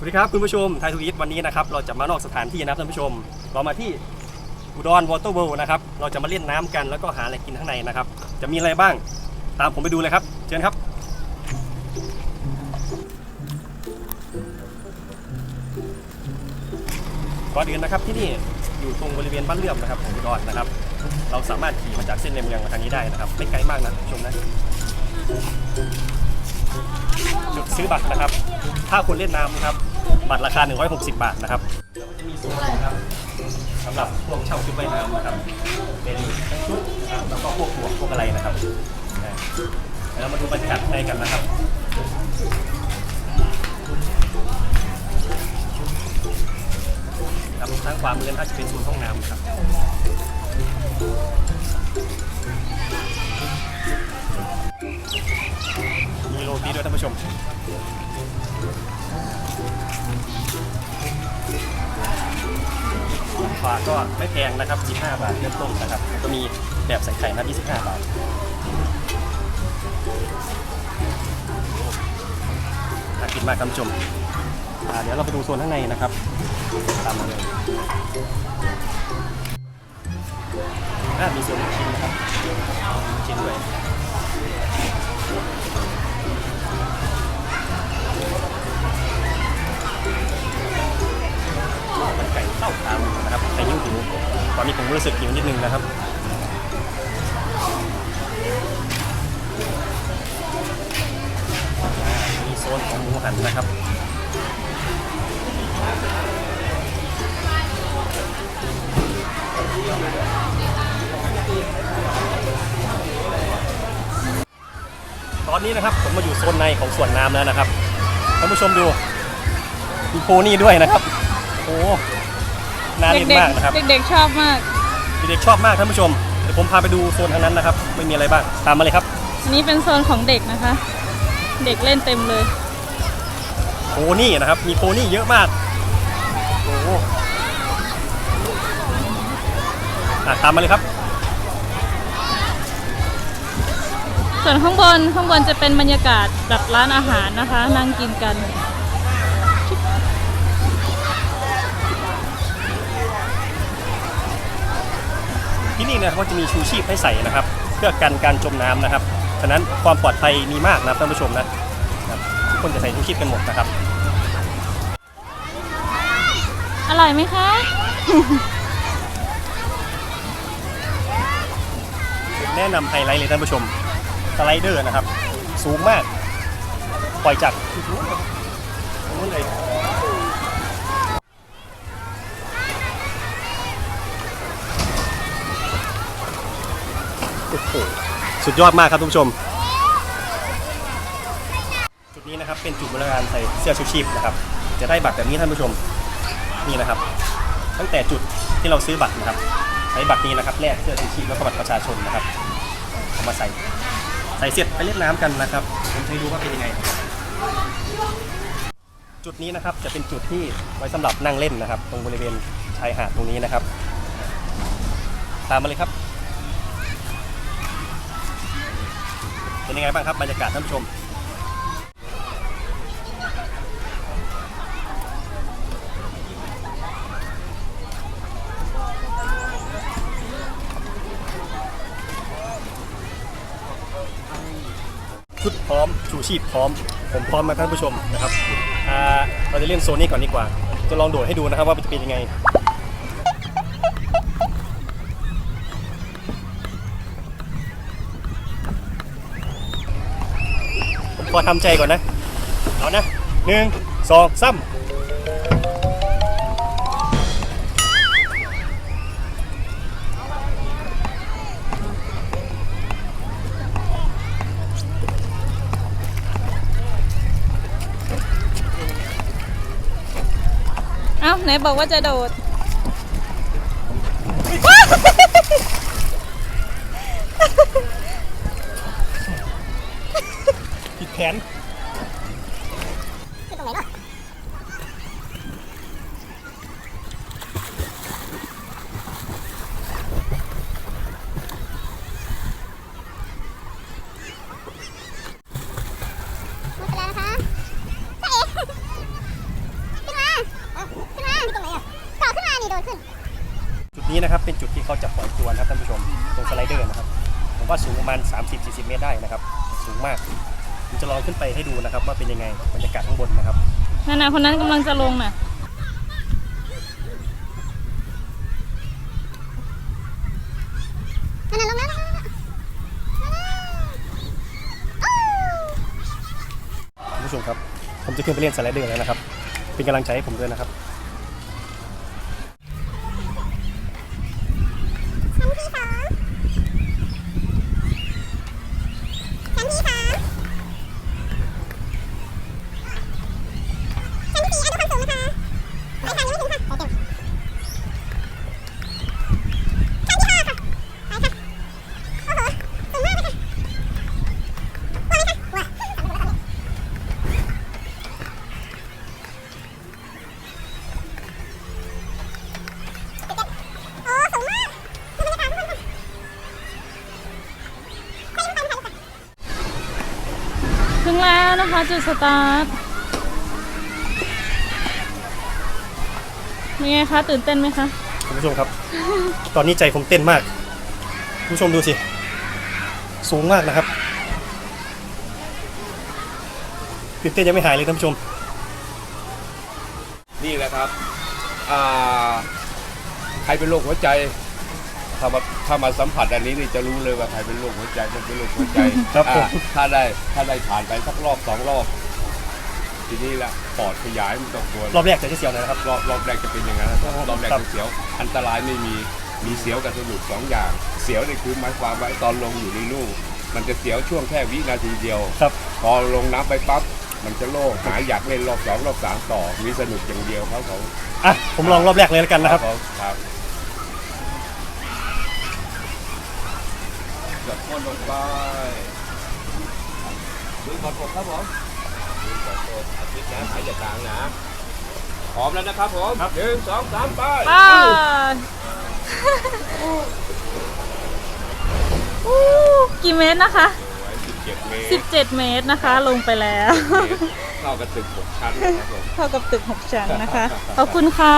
สวัสดีครับคุณผู้ชมไทยทูอีทวันนี้นะครับเราจะมานอกสถานที่นะครับท่านผู้ชม เรามาที่อุดรวอเตอร์เวิลด์นะครับเราจะมาเล่นน้ำกันแล้วก็หาอะไรกินข้างในนะครับ จะมีอะไรบ้างตามผมไปดูเลยครับ เชิญครับ ก่อนอื่นนะครับที่นี่อยู่ตรงบริเวณบ้านเลื่อมนะครับของอุดรนะครับ เราสามารถขี่มาจากเส้นในเมืองมาทางนี้ได้นะครับ ไม่ไกลมากนะคุณผู้ชมนะจุดซื้อบัตรนะครับ ถ้าคนเล่นน้ำนะครับ บัตรราคา 160 บาทนะครับจะมีโซนนะครับสำหรับพวกเช่าชุดว่ายน้ำนะครับ เป็นทั้งชุดนะครับแล้วก็พวกหมวกพวกอะไรนะครับนะเดี๋ยวเรามาดูบรรยากาศข้างในกันนะครับ ครับทางขวามือถ้าจะเป็นโซนห้องน้ำครับ ผู้ชมราคาก็ไม่แพงนะครับ 15 บาทเริ่มต้นนะครับ ก็มีแบบใส่ไข่นะ25 บาทน่ากินมากท่านผู้ชมอ่าเดี๋ยวเราไปดูโซนข้างในนะครับ ตามมาเลยอ่ามีโซนลูกชิ้นนะครับชิ้นด้วย รู้สึกหิวนิดนึงนะครับมีโซนของหมูหันนะครับตอนนี้นะครับผมมาอยู่โซนในของสวนน้ำแล้วนะครับท่านผู้ชมดูมีโพนี่ด้วยนะครับโอ้น่าเล่นมากนะครับ เด็กๆชอบมาก เด็กๆชอบมากท่านผู้ชมเดี๋ยวผมพาไปดูโซนทางนั้นนะครับไม่มีอะไรบ้างตามมาเลยครับอันนี้เป็นโซนของเด็กนะคะ เด็กเล่นเต็มเลยโพนี่นะครับ มีโพนี่เยอะมากโอ้อะตามมาเลยครับ ส่วนข้างบนข้างบนจะเป็นบรรยากาศแบบร้านอาหารนะคะ นั่งกินกัน ที่นี่นะครับก็จะมีชูชีพให้ใส่นะครับ เพื่อกันการจมน้ำนะครับฉะนั้นความปลอดภัยมีมากนะครับท่านผู้ชมนะครับทุกคนจะใส่ชูชีพกันหมดนะครับ อร่อยไหมคะแนะนำไฮไลท์เลยท่านผู้ชมสไลเดอร์นะครับ สูงมาก ปล่อยจากตรงนู้นเลย โอ้สุดยอดมากครับท่านผู้ชม จุดนี้นะครับเป็นจุดบริการใส่เสื้อชูชีพนะครับ จะได้บัตรแบบนี้ท่านผู้ชมนี่นะครับ ตั้งแต่จุดที่เราซื้อบัตรนะครับใช้บัตรนี้นะครับแลกเสื้อชูชีพแล้วก็บัตรประชาชนนะครับเอามาใส่ใส่เสร็จไปเล่นน้ำกันนะครับ ผมจะให้ดูว่าเป็นยังไง จุดนี้นะครับจะเป็นจุดที่ไว้สำหรับนั่งเล่นนะครับ ตรงบริเวณชายหาดตรงนี้นะครับ ตามมาเลยครับ เป็นยังไงบ้างครับบรรยากาศท่านผู้ชม ชุดพร้อมชูชีพพร้อม ผมพร้อมมาท่านผู้ชมนะครับอ่าเราจะเล่นโซนนี้ก่อนดีกว่า จะลองโดดให้ดูนะครับว่ามันจะเป็นยังไง ขอทำใจก่อนนะ เอานะหนึ่งสองสามเอ้าไหนบอกว่าจะโดด ผิดแผนโดนขึ้นจุดนี้นะครับเป็นจุดที่เขาจะปล่อยตัวนะครับท่านผู้ชมตรงสไลเดอร์นะครับผมว่าสูงประมาณ 30-40 เมตรได้นะครับ สูงมาก จะลองขึ้นไปให้ดูนะครับ ว่าเป็นยังไงบรรยากาศข้างบนนะครับนั่นน่ะคนนั้นกำลังจะลงน่ะ นั่นน่ะลงแล้วลงแล้วลงแล้วโอ้ท่านผู้ชมครับ ผมจะขึ้นไปเล่นสไลเดอร์แล้วนะครับ เป็นกำลังใจให้ผมด้วยนะครับ ชั้นที่สองชั้นที่สามชั้นที่สี่อะดูความสูงนะคะไปทางนี้นิดนึงค่ะไปเต็มชั้นที่ห้าค่ะไปค่ะโอ้โหสูงมากเลยค่ะว่าไหมคะว่าโอ้สูงมากดูบรรยากาศข้างบนค่ะค่อยๆไปค่ะ ถึงแล้วนะคะจุดสตาร์ทเป็นไงคะตื่นเต้นไหมคะ คุณผู้ชมครับ ตอนนี้ใจผมเต้นมาก คุณผู้ชมดูสิ สูงมากนะครับ ตื่นเต้นยังไม่หายเลยท่านผู้ชม นี่แหละครับอ่าใครเป็นโรคหัวใจ ถ้ามาถ้ามาสัมผัสอันนี้นี่จะรู้เลยว่าใครเป็นโรคหัวใจมันเป็นโรคหัวใจครับผม อ่าถ้าได้ถ้าได้ผ่านไปสักรอบสองรอบ ทีนี้แหละปอดขยายมันต้องควรรอบแรกจะเสียวหนอยนะครับ รอบรอบแรกจะเป็นอย่างนั้นนะครับครับรอบแรกจะเสียว อันตรายไม่มีมีเสียวกับสนุกสองอย่าง เสียวนี่คือหมายความว่าตอนลงอยู่ในนู่นมันจะเสียวช่วงแค่วินาทีเดียว ครับ พอลงน้ำไปปั๊บมันจะโล่งหายอยากเล่นรอบสองรอบสามต่อมีสนุกอย่างเดียวครับเขาอะ ผมลองรอบแรกเลยแล้วกันนะครับผมครับ จับก้นลงไปดึงกอดอกครับผมดึงกอดอกอาทิตย์นะหายจากกลางนะพร้อมแล้วนะครับผมหนึ่งสองสามไปป้าอู้กี่เมตรนะคะสิบเจ็ดเมตร17เมตรนะคะ ลงไปแล้วเท่ากับตึกหกชั้นนะครับผมเท่ากับตึก6ชั้นนะคะ ขอบคุณค่ะ